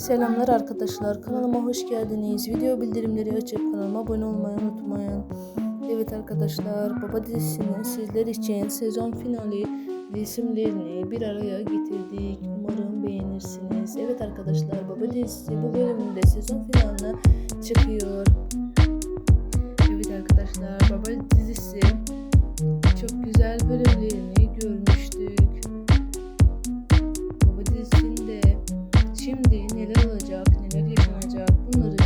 Selamlar arkadaşlar kanalıma hoş geldiniz. Video bildirimleri açıp kanalıma abone olmayı unutmayın. Evet arkadaşlar Baba dizisinin sizler için sezon finali resimlerini bir araya getirdik. Umarım beğenirsiniz. Evet arkadaşlar Baba dizisi bu bölümünde sezon finaline çıkıyor. Evet arkadaşlar Baba dizisi çok güzel bölümlerini Şimdi neler olacak, neler yaşanacak bunları